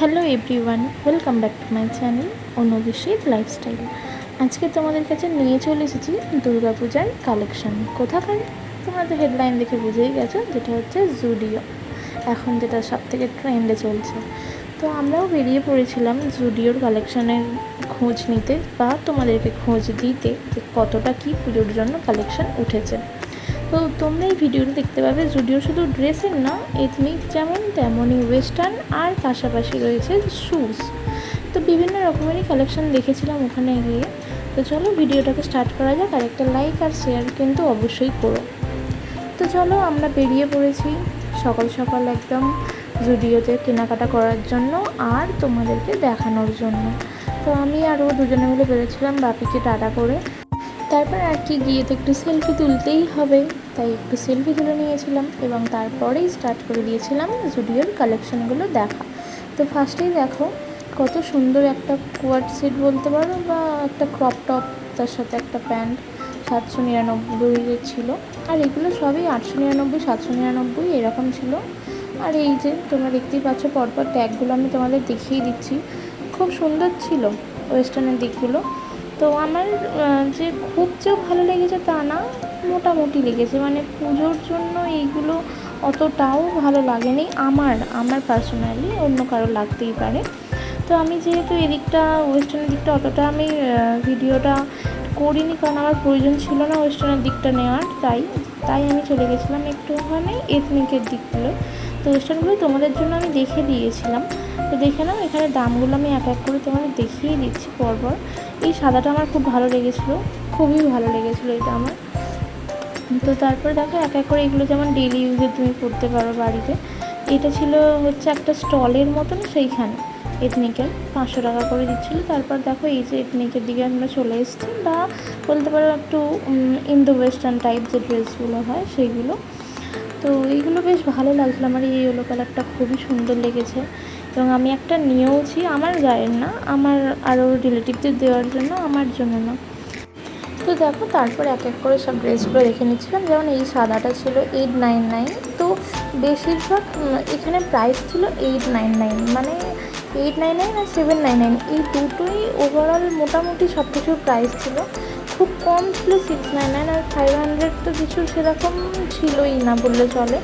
Hello everyone, welcome back to my channel অনুবিশ্বিত lifestyle. আজকে তোমাদের কাছে নিয়ে চলে এসেছি দুর্গাপূজার কালেকশন। কোথাকার? তোমরা তো হেডলাইন দেখে বুঝেই গেছো, যেটা হচ্ছে জুডিও। এখন যেটা সব থেকে ট্রেন্ডে চলছে। তো আমরাও বেরিয়ে পড়েছিলাম জুডিওর কালেকশনের খোঁজ নিতে বা তোমাদেরকে খোঁজ দিতে যে কতটা কী পুজোর জন্য কালেকশন উঠেছে। তো তোমরা এই ভিডিওটা দেখতে পাবে জুডিও শুধু ড্রেসের না এথনিক যেমন তেমনই ওয়েস্টার্ন আর পাশাপাশি রয়েছে শ্যুজ তো বিভিন্ন রকমেরই কালেকশন দেখেছিলাম ওখানে গিয়ে। তো চলো ভিডিওটাকে স্টার্ট করা যাক, আর একটা লাইক আর শেয়ার কিন্তু অবশ্যই করো। তো চলো আমরা বেরিয়ে পড়েছি সকাল সকাল একদম জুডিওতে কেনাকাটা করার জন্য আর তোমাদেরকে দেখানোর জন্য। তো আমি আর ও দুজনে মিলে বেরোছিলাম বাপিকে টাটা করে। তারপর আর কি গিয়ে তো একটু সেলফি তুলতেই হবে। তাই একটু সেলফি তুলে নিয়েছিলাম এবং তারপরেই স্টার্ট করে দিয়েছিলাম জুডিওর কালেকশনগুলো দেখা। তো ফার্স্টেই দেখো, কত সুন্দর একটা কোয়াড সেট বলতে পারো বা একটা ক্রপ টপ তার সাথে একটা প্যান্ট সাতশো নিরানব্বই ছিল। আর এগুলো সবই আটশো নিরানব্বই, সাতশো নিরানব্বই এরকম ছিল। আর এই যে তোমরা দেখতেই পাচ্ছ, পরপর ট্যাগগুলো আমি তোমাদের দেখিয়ে দিচ্ছি। খুব সুন্দর ছিল ওয়েস্টার্নের দিকগুলো। তো আমার যে খুব যে ভালো লেগেছে তা না মোটামুটি লেগেছে মানে পুজোর জন্য এইগুলো অতটাও ভালো লাগেনি। আমার আমার পার্সোনালি অন্য কারও লাগতেই পারে। তো আমি যেহেতু এদিকটা ওয়েস্টার্নের দিকটা অতটা আমি ভিডিওটা করিনি কারণ আমার প্রয়োজন ছিল না ওয়েস্টার্নের দিকটা নেওয়ার। তাই তাই আমি চলে গেছিলাম একটু একটুখানি এথনিকের দিকগুলো। তো ওয়েস্টার্নগুলো তোমাদের জন্য আমি দেখে দিয়েছিলাম। তো দেখে নাও, এখানে দামগুলো আমি এক এক করে তোমাদের দেখিয়ে দিচ্ছি পরপর। এই সাদাটা আমার খুব ভালো লেগেছিলো, খুবই ভালো লেগেছিলো এটা আমার। তো তারপরে দেখো এক এক করে এগুলো যেমন ডেলি ইউজে তুমি করতে পারো বাড়িতে। এটা ছিল হচ্ছে একটা স্টলের মতন সেইখানে এথনিকের পাঁচশো টাকা করে দিচ্ছিল। তারপর দেখো এই যে এথনিকের দিকে আমরা চলে এসেছি। বা বলতে পারো একটু ইন্দো ওয়েস্টার্ন টাইপ যে ড্রেসগুলো হয় সেইগুলো। তো এইগুলো বেশ ভালো লাগছিল। আমার এই ইয়েলো কালারটা খুবই সুন্দর লেগেছে। এবং আমি একটা নিয়েওছি। আমার গায়ের না, আমার আরও রিলেটিভদের দেওয়ার জন্য, আমার জন্য না। তো দেখো, তারপর এক এক করে সব ড্রেসগুলো রেখে নিচ্ছিলাম। যেমন এই সাদাটা ছিল এইট নাইন নাইন তো বেশিরভাগ এখানে প্রাইস ছিল এইট নাইন নাইন মানে এইট নাইন নাইন আর সেভেন নাইন নাইন এই দুটোই ওভারঅল মোটামুটি সব কিছুর প্রাইস ছিল। খুব কম ছিল সিক্স নাইন নাইন আর ফাইভ হান্ড্রেড তো কিছু সেরকম ছিলই না বললে চলে।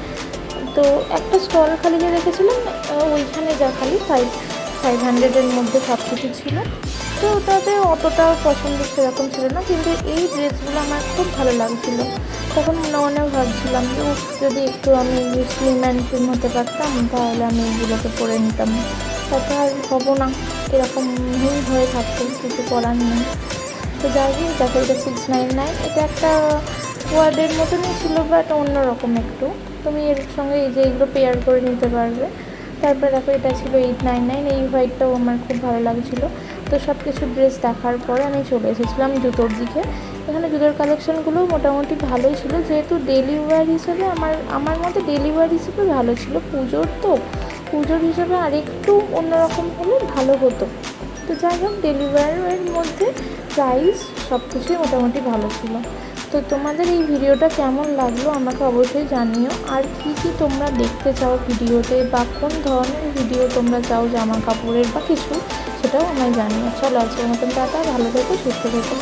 তো একটা স্টল খালি যে রেখেছিলাম ওইখানে যা খালি ফাইভ ফাইভ হান্ড্রেডের মধ্যে সব কিছু ছিল। তো ওটাতে অতটা পছন্দ সেরকম ছিল না, কিন্তু এই ড্রেসগুলো আমার খুব ভালো লাগছিল। তখন মনে মনে ভাবছিলাম যে যদি একটু আমি স্লিম হতে পারতাম, তাহলে আমি এগুলোকে পরে নিতাম। তাতে আর হব না, এরকম হয়ে থাকতো, কিছু করার নেই। তো যাই হোক দেখো এটা সিক্স নাইন নাইন এটা একটা ওয়ার্ডের মতনই ছিল বাট অন্যরকম একটু। তুমি এর সঙ্গে এই যে এগুলো পেয়ার করে নিতে পারবে। তারপরে দেখো এটা ছিল এইট নাইন নাইন এই হোয়াইটটাও আমার খুব ভালো লাগছিল। তো সব কিছু ড্রেস দেখার পরে আমি চলে এসেছিলাম জুতোর দিকে। এখানে জুতোর কালেকশানগুলো মোটামুটি ভালোই ছিল। যেহেতু ডেলি ওয়্যার হিসেবে আমার আমার মতে ডেলি ওয়্যার হিসেবে ভালো ছিল। পুজোর তো, পুজোর হিসেবে আরেকটু অন্যরকম হলে ভালো হতো। তো যাই হোক ডেলিভারের মধ্যে প্রাইস সব কিছুই মোটামুটি ভালো ছিল। তো তোমাদের এই ভিডিওটা কেমন লাগল আমাকে অবশ্যই জানিও। আর কি কি তোমরা দেখতে চাও ভিডিওতে বা কোন ধরনের ভিডিও তোমরা চাও জামা কাপড়ের বা কিছু, সেটাও আমায় জানিও। চলো আজকের মতন টাটা, ভালো থেকো, সুস্থ থেকো।